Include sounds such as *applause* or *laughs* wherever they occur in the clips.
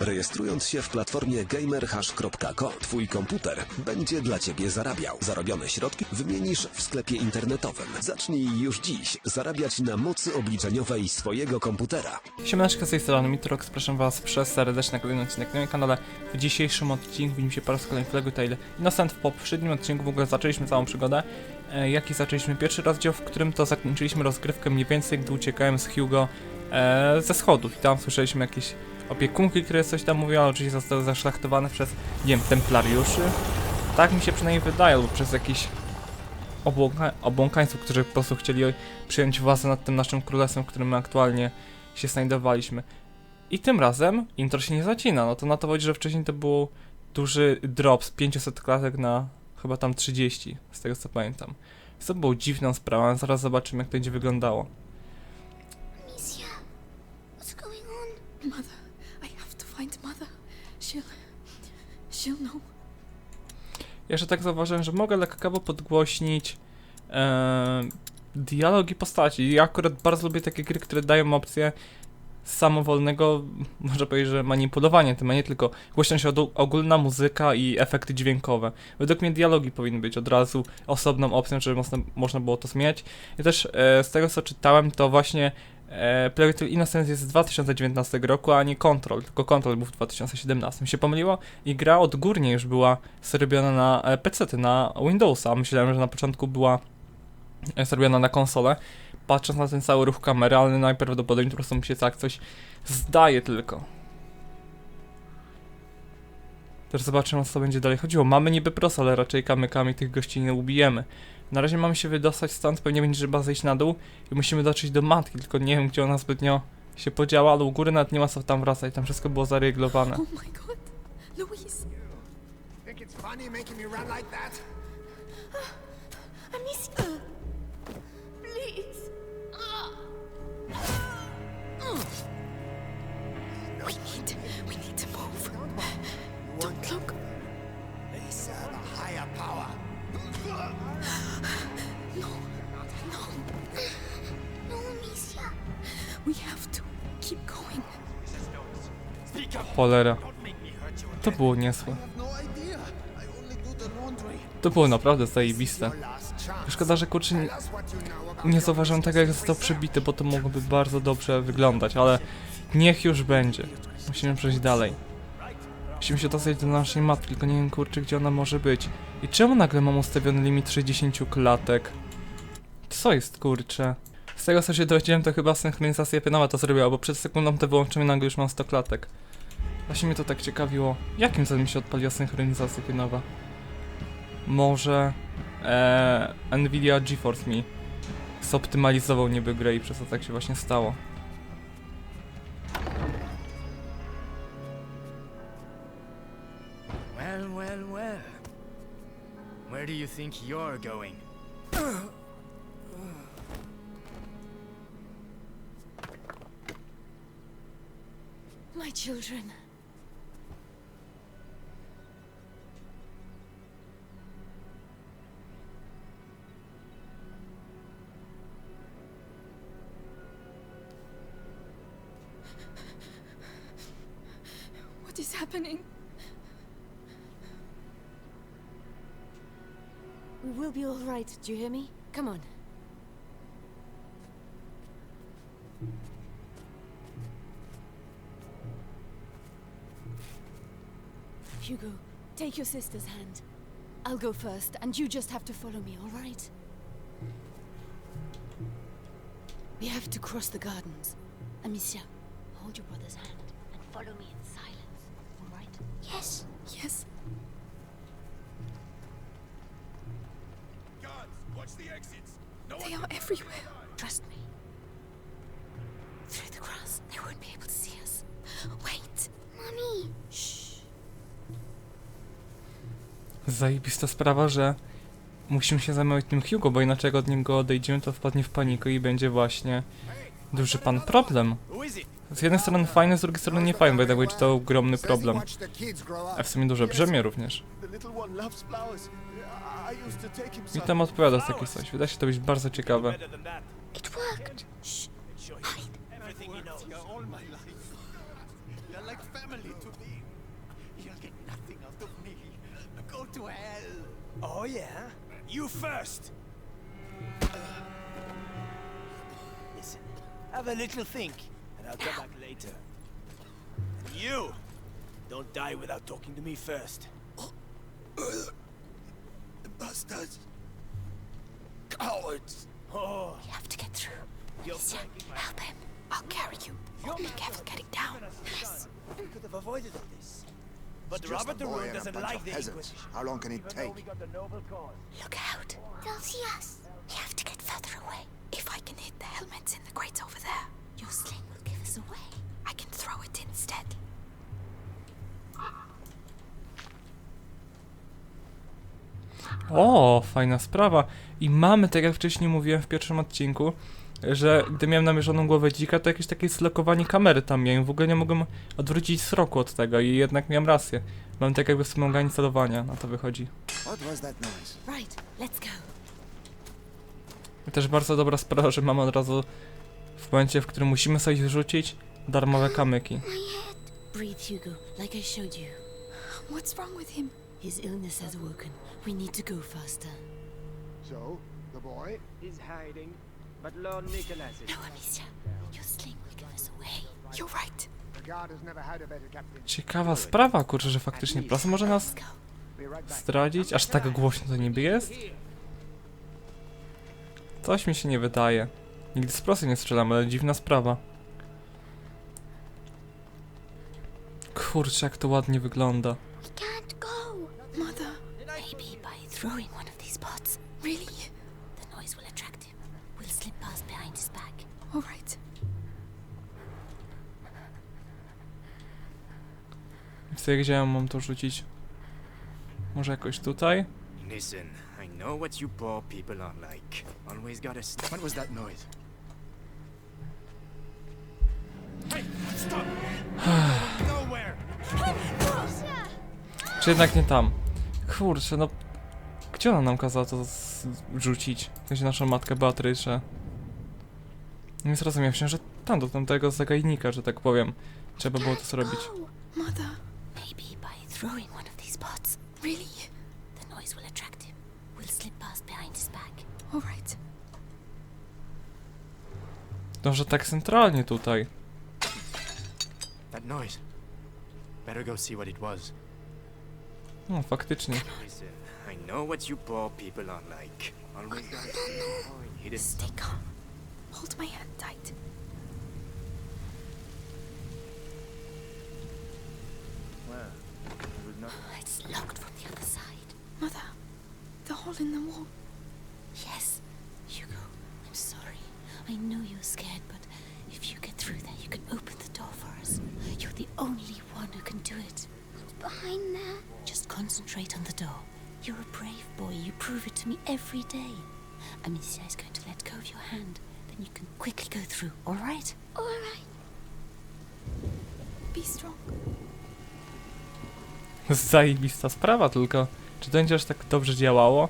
Rejestrując się w platformie gamerhash.co, twój komputer będzie dla ciebie zarabiał. Zarobione środki wymienisz w sklepie internetowym. Zacznij już dziś zarabiać na mocy obliczeniowej swojego komputera. Siemaneczko z tej strony Mitrox, zapraszam was przez serdecznie na kolejny odcinek na moim kanale. W dzisiejszym odcinku widzimy się po raz kolejny w Lego Tale Innocent. W poprzednim odcinku w ogóle zaczęliśmy całą przygodę, e, jaki zaczęliśmy pierwszy rozdział, w którym to zakończyliśmy rozgrywkę mniej więcej, gdy uciekałem z Hugo e, ze schodów i tam słyszeliśmy jakieś opiekunki, które coś tam ale oczywiście zostały zaszlachtowane przez, nie wiem, templariuszy. Tak mi się przynajmniej wydaje, albo przez jakichś obłąka obłąkańców, którzy po prostu chcieli przyjąć władzę nad tym naszym królestwem, w którym my aktualnie się znajdowaliśmy. I tym razem intro się nie zacina, no to na to chodzi, że wcześniej to był duży drop z 500 klatek na chyba tam 30, z tego co pamiętam. To było dziwną sprawą, zaraz zobaczymy jak to będzie wyglądało. Amicia, what's going on? Mother, I have to find Mother. She'll. Know. Jeszcze tak zauważyłem, że mogę lekko podgłośnić e, dialogi postaci. Ja akurat bardzo lubię takie gry, które dają opcję samowolnego, można powiedzieć, że manipulowania tym, a nie tylko głośność ogólna, muzyka i efekty dźwiękowe. Według mnie dialogi powinny być od razu osobną opcją, żeby można, można było to zmieniać. I też e, z tego co czytałem, to właśnie e, Innocence jest z 2019 roku, a nie Control, tylko Control był w 2017. Mi się pomyliło i gra odgórnie już była zrobiona na e, PC, na Windowsa. Myślałem, że na początku była e, zrobiona na konsolę. Patrząc na ten cały ruch kamery, ale najprawdopodobniej po prostu mi się tak coś zdaje tylko. Też zobaczymy o co będzie dalej chodziło. Mamy niby pros, ale raczej kamykami tych gości nie ubijemy. Na razie mamy się wydostać stąd, pewnie będzie trzeba zejść na dół i musimy dotrzeć do matki, tylko nie wiem gdzie ona zbytnio się podziała, ale u góry nawet nie ma co tam wracać, tam wszystko było zareglowane. Oh my god. Louise. Think it's funny making me run like that? Amicia, please. Cholera. To było niezłe. To było naprawdę zajebiste. Szkoda, że kurczę nie, nie zauważyłem tego, jak został przebity, bo to mogłoby bardzo dobrze wyglądać, ale niech już będzie. Musimy przejść dalej. Musimy się dostać do naszej matki, tylko nie wiem kurczę, gdzie ona może być. I czemu nagle mam ustawiony limit 60 klatek? Co jest kurczę? Z tego co się dowiedziałem, to chyba synchronizacja pionowa to zrobiła, bo przed sekundą to wyłączyłem i nagle już mam 100 klatek. Właśnie mnie to tak ciekawiło. Jakim mi się odpaliła synchronizacja pionowa? Może... Eee, Nvidia GeForce mi zoptymalizował niby grę i przez to tak się właśnie stało. Well, well, well. Where do you think you're going? My children. Happening? We will be all right. Do you hear me? Come on. Hugo, take your sister's hand. I'll go first, and you just have to follow me, all right? We have to cross the gardens. Amicia, hold your brother's hand and follow me in silence, Yes. Yes. They are everywhere. Trust me. Through the grass, they won't be able to see us. Wait. Mommy. Zajebista sprawa, że musimy się zajmować tym Hugo, bo inaczej jak od niego odejdziemy, to wpadnie w panikę i będzie właśnie duży pan problem. Z jednej strony fajne, z drugiej strony nie fajne, by tak the way, to ogromny problem. A w sumie duże brzemię również. I tam odpowiada z takie coś. Wydaje się to być bardzo ciekawe. To Oh yeah? You first. Have a little think. I'll come back later. And you! Don't die without talking to me first. *gasps* Bastards. Cowards. Oh, We have to get through. you're Amicia, breaking my help him. I'll carry you. You're Be careful getting down. Even as a We could have avoided all this. But Just Robert a the Rune a doesn't like of the peasants. Inquisition. How long can it Even take? we got the noble cause. Look out. They'll see us. We have to get further away. If I can hit the helmets in the crates over there, Your sling will give us away. I can throw it instead. O, fajna sprawa. I mamy, tak jak wcześniej mówiłem w pierwszym odcinku, że gdy miałem namierzoną głowę dzika, to jakieś takie zlokowanie kamery tam miałem. W ogóle nie mogłem odwrócić wzroku od tego i jednak miałem rację. Mam tak jakby wspomaganie celowania, na to wychodzi. What was that noise? Right, let's go. I też bardzo dobra sprawa, że mamy od razu w momencie, w którym musimy coś rzucić, darmowe kamyki. Breathe, Hugo, like I showed you. What's wrong with him? His illness has awoken. We need to go faster. So, the boy? He's hiding, but Lord Nicholas is... No, Amicia. Your sling will give us away. You're right. The guard has never had a better captain. Ciekawa sprawa, kurczę, że faktycznie prasa może nas zdradzić? Aż tak głośno to niby jest? Coś mi się nie wydaje. Nigdy z prosy nie strzelam, ale dziwna sprawa. Kurczę, jak to ładnie wygląda. We can't go. Mother, Maybe by throwing one of these pots, really? the noise will attract him. We'll slip past behind his back. All right. Chcę, gdzie ja mam to rzucić? Może jakoś tutaj? Listen, I know what you poor people are like. Always gotta st- What was that noise? Hey, stop! *sighs* Nowhere! Czy jednak nie tam? Kurczę, no... Gdzie ona nam kazała to z- rzucić? Sensie naszą matkę Beatryszę. Nie zrozumiałem się, że tam do tamtego zagajnika, że tak powiem. Trzeba było to zrobić. Go. Mother, Maybe by throwing one of these pots, really? Back. All right. Dobrze, tak centralnie tutaj. That noise. Better go see what it was. No, faktycznie. Listen, I know what you poor people are like. Always gotta oh, hit it. Stay calm. Hold my hand tight. Well, not... It's locked from the other side. Mother, the hole in the wall. Yes, Hugo, I'm sorry. I know you're scared, but if you get through there, you can open the door for us. You're the only one who can do it. What's behind there? Just concentrate on the door. You're a brave boy. You prove it to me every day. Amicia is going to let go of your hand. Then you can quickly go through, all right? All right. Be strong. Zajebista sprawa, tylko czy to będzie aż tak dobrze działało?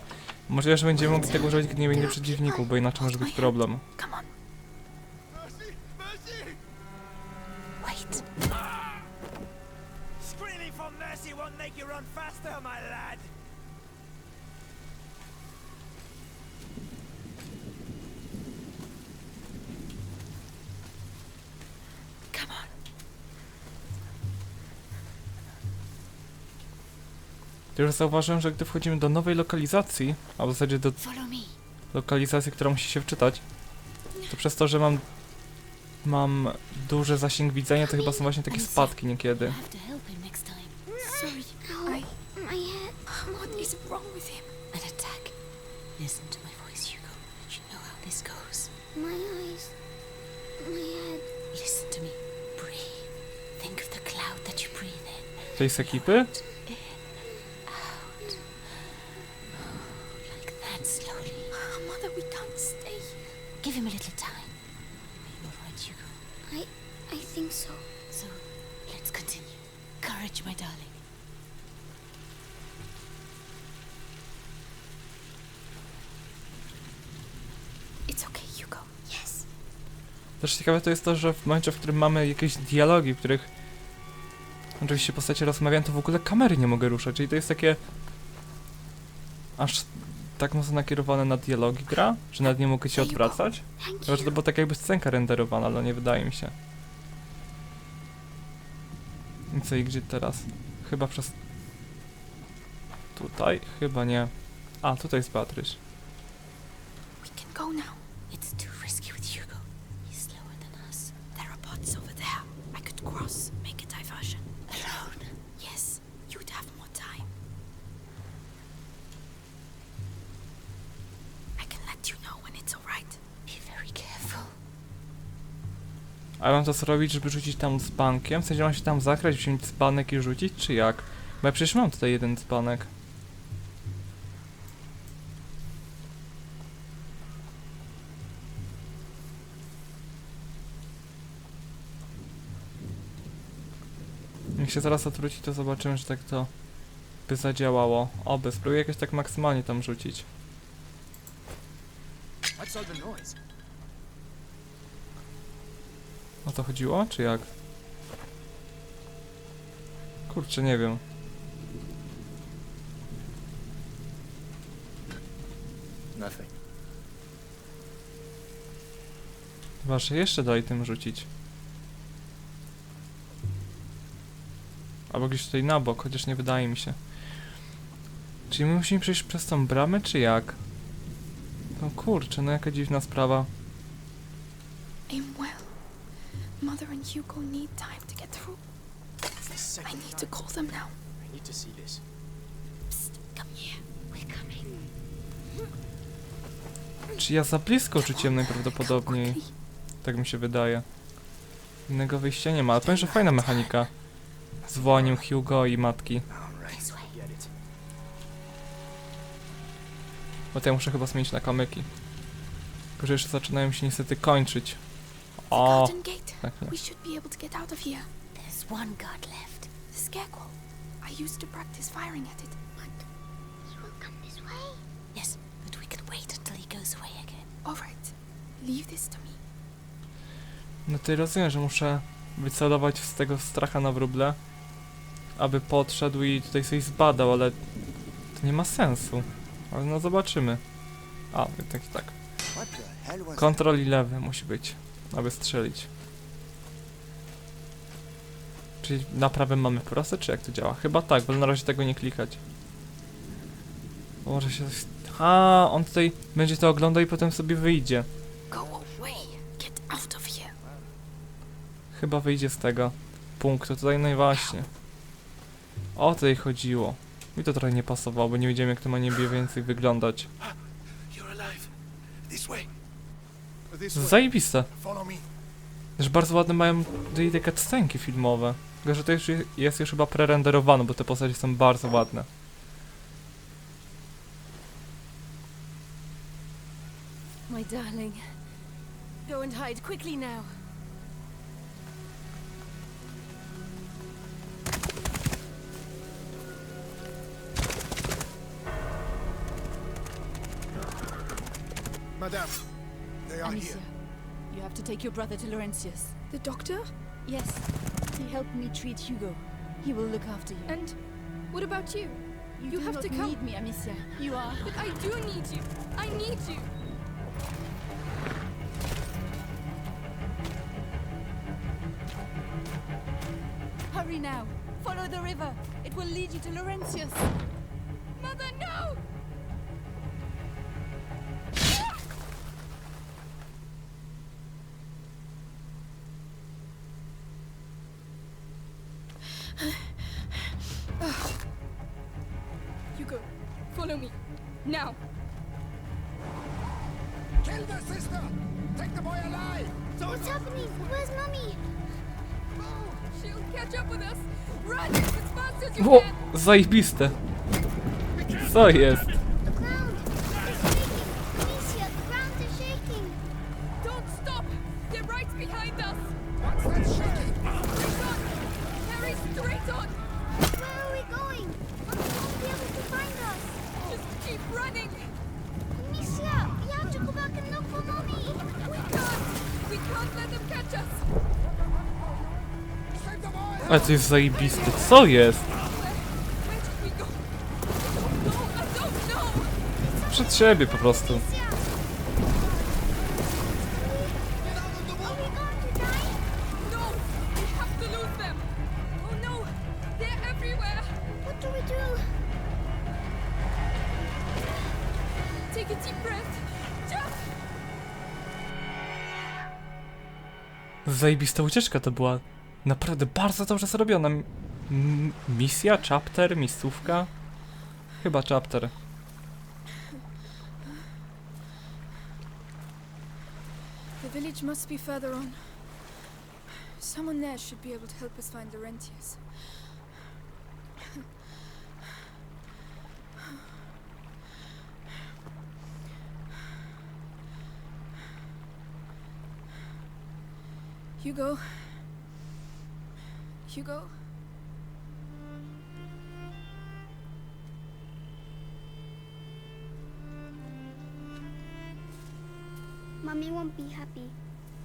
Może że będziemy mogli tego używać, gdy nie będzie przeciwników, bo inaczej może być problem. Come To już zauważyłem, że gdy wchodzimy do nowej lokalizacji, a w zasadzie do lokalizacji, która musi się wczytać, to przez to, że mam mam duży zasięg widzenia, to chyba są właśnie takie spadki niekiedy. You have to help him Courage, my darling. It's okay, Hugo. Yes. Też ciekawe to jest to, że w momencie, w którym mamy jakieś dialogi, w których oczywiście postacie rozmawiają, to w ogóle kamery nie mogę ruszać, czyli to jest takie aż tak mocno nakierowane na dialogi gra, że nawet nie mogę się odwracać. Chyba, że to była taka jakby scenka renderowana, ale nie wydaje mi się. I co i gdzie teraz? Chyba przez... Tutaj? Chyba nie. A, tutaj jest can go A mam to zrobić, żeby rzucić tam z bankiem? W sensie mam się tam zakrać, wziąć dzbanek i rzucić, czy jak? Bo ja przecież mam tutaj jeden dzbanek. Jak się zaraz odwróci, to zobaczymy, że tak to by zadziałało. Oby, spróbuję jakoś tak maksymalnie tam rzucić. O to chodziło, czy jak? Kurczę, nie wiem. Nothing. Chyba, że jeszcze dalej tym rzucić. Albo gdzieś tutaj na bok, chociaż nie wydaje mi się. Czyli my musimy przejść przez tą bramę, czy jak? No kurczę, no jaka dziwna sprawa. Aim well. Mother and Hugo need time to get through. I need to call them now. I need to see this. Psst, come here. We're coming. Czy ja za blisko rzuciłem najprawdopodobniej? Tak mi się wydaje. Innego wyjścia nie ma, ale powiem, że fajna mechanika. Z wołaniem Hugo i matki. Bo to ja muszę chyba zmienić na kamyki. Tylko, że jeszcze zaczynają się niestety kończyć. O, Garden gate. tak nie. We should be able to get out of here. There's one guard left. The scarecrow. I used to practice firing at it. He will come this way. Yes, but we can wait until he goes away again. Alright. Leave this to me. No to rozumiem, że muszę wycelować z tego stracha na wróble, aby podszedł i tutaj coś zbadał, ale to nie ma sensu. Ale no zobaczymy. A, tak i tak. What the hell was Kontrol i lewy musi być, aby strzelić. Czyli na prawym mamy proste, czy jak to działa? Chyba tak, bo na razie tego nie klikać. Może się... A, on tutaj będzie to oglądał i potem sobie wyjdzie. Chyba wyjdzie z tego punktu. Tutaj no i właśnie. O to jej chodziło. Mi to trochę nie pasowało, bo nie wiedziałem jak to ma nie mniej więcej wyglądać. You're alive. This way. This Zajebiste. Też bardzo ładne mają te cutscenki filmowe. Tylko, że to już je- jest już chyba prerenderowane, bo te postacie są bardzo ładne. My darling. Go and hide quickly now. Madame, they are Amicia, here. you have to take your brother to Laurentius. The doctor? Yes, he helped me treat Hugo. He will look after you. And what about you? you you do have not to come- need me, Amicia. You are. But I do need you. I need you. Hurry now. Follow the river. It will lead you to Laurentius. Follow me. Now. Kill the sister! Take the boy alive! What's happening? Where's mommy? She'll catch up with us. Run as fast as you O, can. zajebiste. Co jest? What do we do? Take a deep breath. Jump! Zajebista ucieczka to była. Naprawdę bardzo dobrze zrobiona. M- misja, chapter, miejscówka? Chyba chapter. The village must be further on. Someone there should be able to help us find the rentiers. Hugo. Hugo. Mummy won't be happy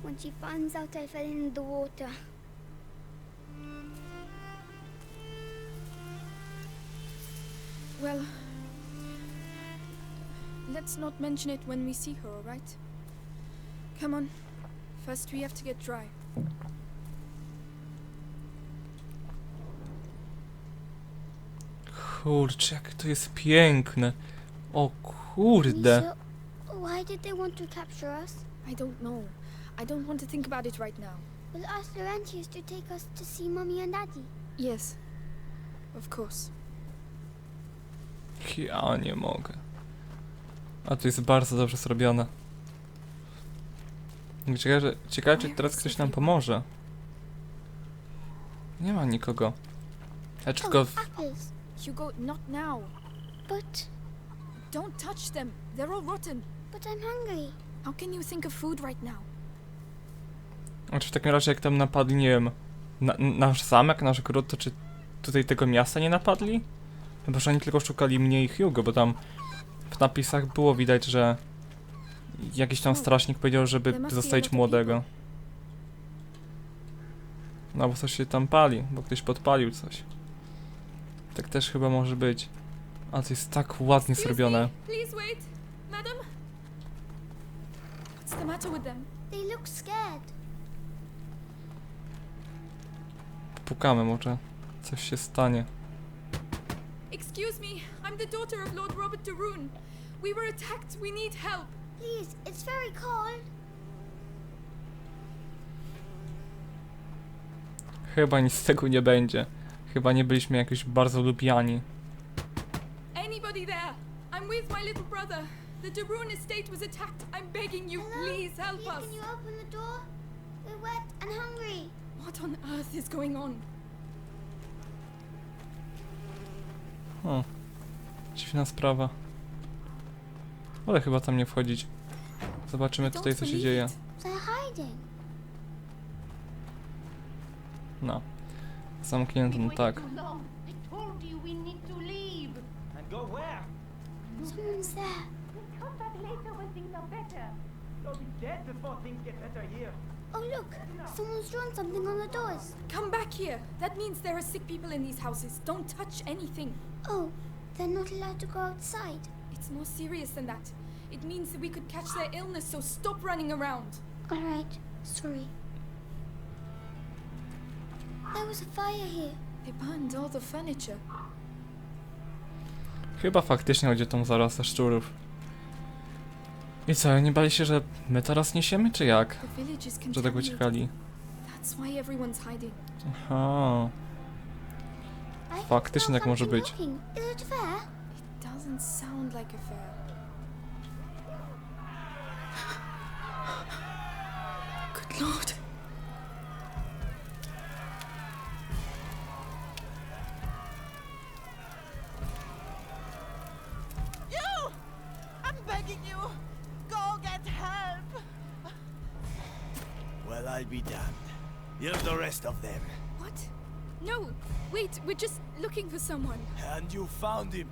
when she finds out I fell in the water. Well, let's not mention it when we see her, alright? Come on. First, we have to get dry. Kurczę, jak to jest piękne. O kurde. Lisa, why did they want to capture us? I don't know. I don't want to think about it right now. We'll ask the rentiers to take us to see Mummy and Daddy. Yes, of course. Ja nie mogę. A to jest bardzo dobrze zrobione. Ciekawe, ciekawe czy teraz ktoś nam pomoże. Nie ma nikogo. Znaczy tylko Oh, w... apples. Hugo, not now. But, Don't touch them. They're all rotten. but I'm hungry. How can you think of food right now? Znaczy w takim razie jak tam napadli, nie wiem, na, nasz zamek, nasz gród, to czy tutaj tego miasta nie napadli? Chyba, że oni tylko szukali mnie i Hugo, bo tam w napisach było widać, że jakiś tam strażnik powiedział, żeby zostawić młodego. No bo coś się tam pali, bo ktoś podpalił coś. Tak też chyba może być. A to jest tak ładnie zrobione. Please wait. Madam? What's the matter with them? They look scared. Pukamy, może coś się stanie. Excuse me. I'm the daughter of Lord Robert de Rune. We were attacked. We need help. Please, it's very cold. Chyba nic z tego nie będzie. Chyba nie byliśmy jakoś bardzo lubiani. Anybody there? I'm with my little brother. The de Rune estate was attacked. I'm begging you, Hello? please help Please, us. can you open the door? We're wet and hungry. What on earth is going on? O, dziwna sprawa. Ale chyba tam nie wchodzić. Zobaczymy tutaj co się dzieje. No. Zamknięto, no tak. I told we need to leave. And go where? Someone's there. Come back later when things are better. You'll be dead before things get better here. Oh, look. Someone's drawn something on the doors. Come back here. That means there are sick people in these houses. Don't touch anything. Oh, they're not allowed to go outside. It's more serious than that. It means that we could catch their illness, so stop running around. All right. Sorry. There was a fire here. They burned all the furniture. Chyba faktycznie chodzi o tą zarazę szczurów. I co, nie bali się, że my teraz niesiemy, czy jak? The village is Że tak contaminated. uciekali? That's why everyone's hiding. Aha. I Faktycznie smell tak może something być. walking. Is it fair? It doesn't sound like a fair. Good lord. I'll be damned. Here's the rest of them. What? No, wait, we're just looking for someone. And you found him.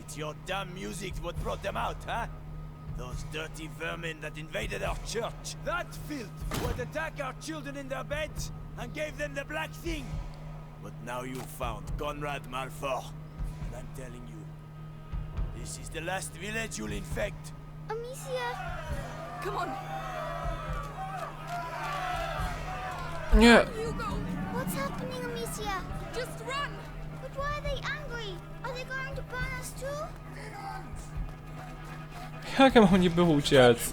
It's your damn music what brought them out, huh? Those dirty vermin that invaded our church. That filth would attack our children in their beds and gave them the black thing. But now you found Conrad Malfour. And I'm telling you, this This is the last village you'll infect. Amicia, Come on, Nie! Hugo! what's happening, Amicia? Just run! But why are they angry? Are they going to burn us too? Jak ja mam niby uciec?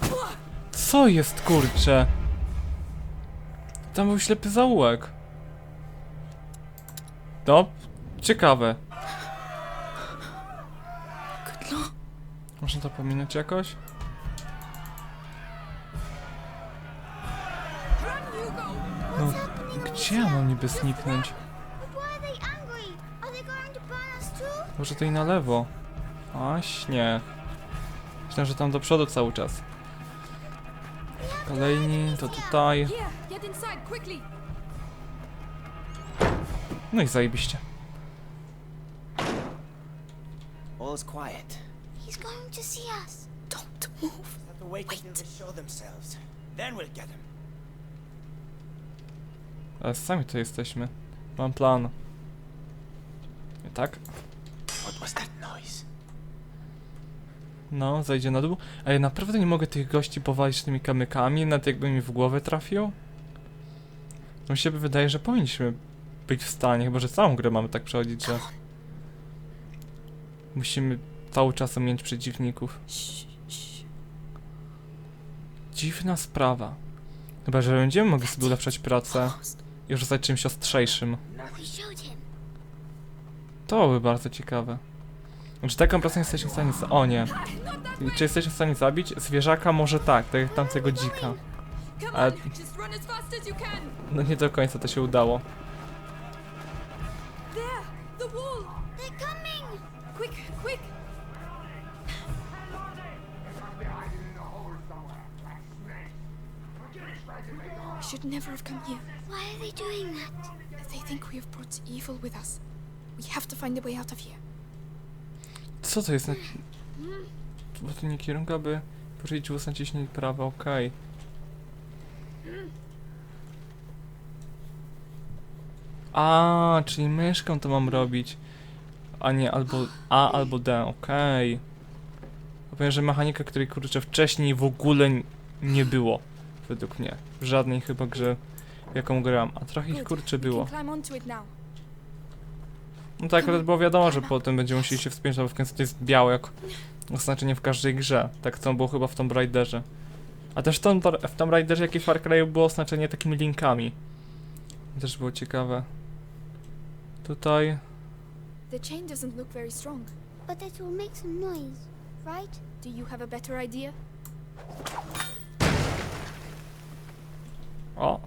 Co jest kurcze? Tam był ślepy zaułek. No, ciekawe. Można to pominąć jakoś? Gdzie ja mam niby zniknąć? Może to i na lewo. Aś nie. Myślę, że tam do przodu cały czas. Kolejni, to tutaj. No i zajebiście. All's quiet. He's going to see us. Don't move. Wait show themselves. Then we'll get him. Ale sami to jesteśmy. Mam plan. Nie tak? No, zajdzie na dół. A ja naprawdę nie mogę tych gości powalić tymi kamykami, nawet jakby mi w głowę trafił. Mi się wydaje, że powinniśmy być w stanie, chyba że całą grę mamy tak przechodzić, że musimy cały czas mieć przeciwników. Dziwna sprawa. Chyba, że będziemy mogli sobie ulepszać pracę i rzucać czymś ostrzejszym. To by bardzo ciekawe. Czy taką pracę jesteśmy w stanie... za- O nie. Czy jesteśmy w stanie zabić? Zwierzaka może tak, tak jak tamtego dzika. Can! No nie do końca to się udało. We should never have come here. Why are they doing that? They think we have brought evil with us. We have to find a way out of here. Co to jest? Na... Bo to nie kierunku, aby porzucić głos naciśnij prawo, okej. A, czyli myszką to mam robić. A nie, albo A, albo D, okej. Powiem, że mechanika, której kurczę wcześniej w ogóle nie było. Według mnie. W żadnej chyba grze, jaką gram. A trochę ich We było. No tak, akurat było wiadomo, że potem będziemy musieli się wspiąć, no bo w końcu to jest białe jak oznaczenie w każdej grze. Tak to było chyba w Tomb Raiderze. A też w Tomb, w Tomb Raiderze, jak i w Far Cry'u było oznaczenie takimi linkami. To też było ciekawe. Tutaj... The chain doesn't look very strong. But it will make some noise, right? Do you have a better idea? O!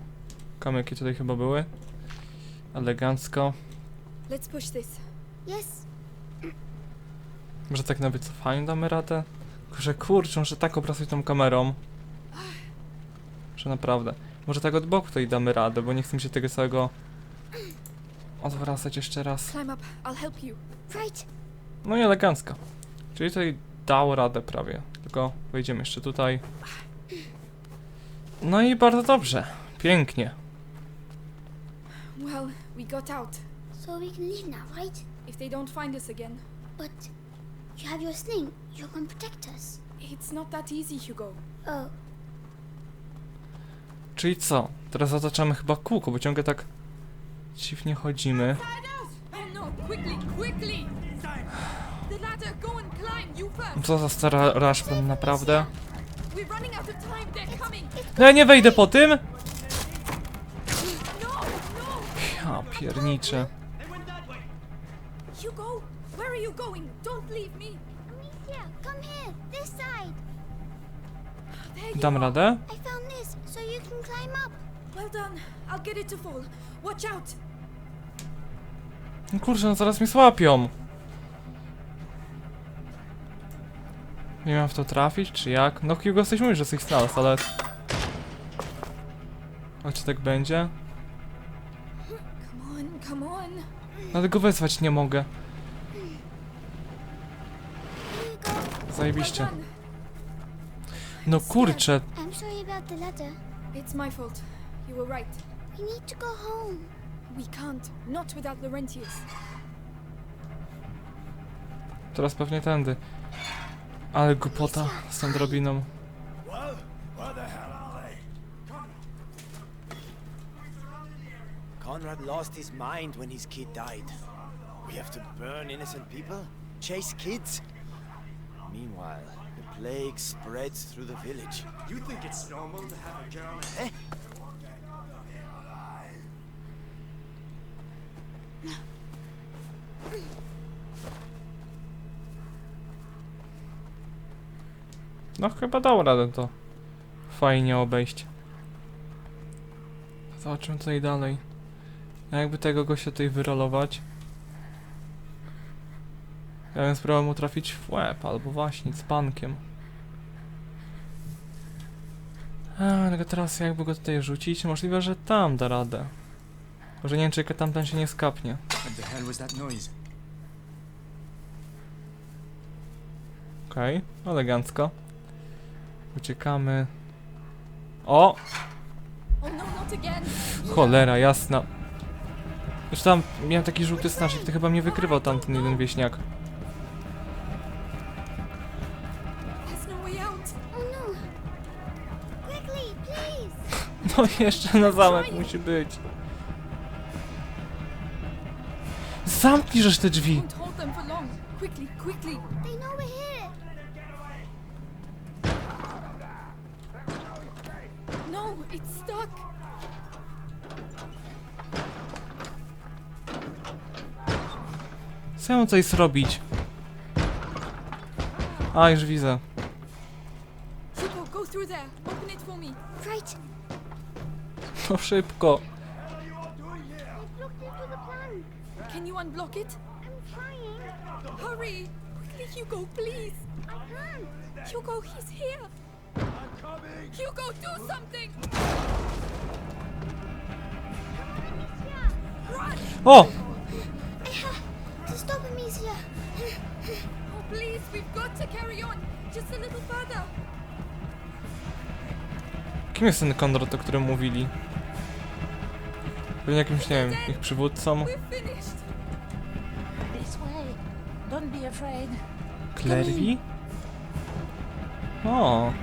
Kamyki tutaj chyba były. Elegancko. Let's push this. Yes. Może tak na wycofaniu damy radę? Że kurczą, że tak opracuj tą kamerą. Że naprawdę. Może tak od boku tutaj damy radę, bo nie chcę mi się tego całego odwracać jeszcze raz. Climb up. I'll help you. Right. No i elegancko. Czyli tutaj dało radę prawie. Tylko wejdziemy jeszcze tutaj. No i bardzo dobrze. Pięknie. Well, we got out. So we can leave now, right? If they don't find us again, But you have your sling. You can protect us. it's not that easy, Hugo. Oh, Czyli co? Teraz otaczamy chyba kółko, bo ciągle tak dziwnie chodzimy. Quickly, quickly! The ladder, go and climb, you first! Co za stara Rashman, naprawdę? No ja nie wejdę po tym? Ja pierniczę. Hugo, where are you going? Don't leave me! Amicia, come here. This side. There you Dam are. radę? I found this, so you can climb up. Well done. I'll get it to fall. Watch out! No kurczę, no zaraz mnie słapią. Nie mam w to trafić, czy jak? No Hugo, coś mówisz, że coś znalazł, ale... A czy tak będzie? Come on, come on. Nawet go wezwać nie mogę. Zajebiście. No kurczę, I'm sorry about the ladder. It's my fault. You were right. We need to go home. We can't. Not without Laurentius. teraz pewnie tędy. Ale głupota z tą drobiną. Well, where the hell are they? Conrad lost his mind when his kid died. We have to burn innocent people? Chase kids? Meanwhile, the plague spreads through the village. You think it's normal to have a girl? Eh? No chyba dał radę to fajnie obejść. Zobaczymy tutaj dalej. Jakby tego gościa tutaj wyrolować. Ja bym spróbował mu trafić w łeb, albo właśnie z bankiem. A, tylko teraz jakby go tutaj rzucić, możliwe, że tam da radę. Może nie wiem, czy tamten się nie skapnie. Okej, elegancko. Uciekamy. O! Oh no. Cholera, jasna. Już tam miałem taki żółty znaczek, to chyba mnie wykrywał tamten jeden wieśniak. No. Oh no! *laughs* No jeszcze na zamek musi być. Zamknij te drzwi! Quickly, quickly. They know we're here! No, it's stuck. Co ja mam tutaj zrobić? A, już widzę. Hugo, go through there. Open it for me. Right! No szybko. Can you unblock it? I'm trying! Hurry! Quickly, Hugo, please. I can't! Hugo, he's here. Hugo, do something. O! To stop him! Oh, please, we've got to carry on. Just a little further. Kim jest ten Konrad, o którym mówili? Pewnie jakimś, nie wiem, ich przywódcą? We're finished. This way. Don't be afraid. Klerwi? O!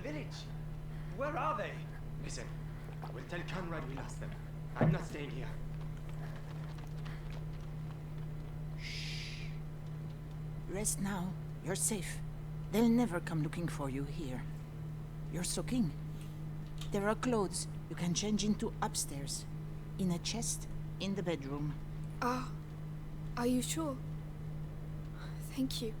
Village. Where are they? Listen, we'll tell Conrad we lost them. I'm not staying here. Shh. Rest now. You're safe. They'll never come looking for you here. You're soaking. There are clothes you can change into upstairs. In a chest in the bedroom. Ah, are you sure? Thank you.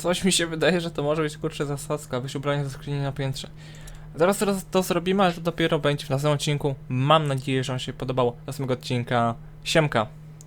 Coś mi się wydaje, że to może być kurczę zasadzka, byś ubranie ze skrzyni na piętrze. Zaraz teraz to zrobimy, ale to dopiero będzie w następnym odcinku. Mam nadzieję, że wam się podobało. Do następnego odcinka. Siemka.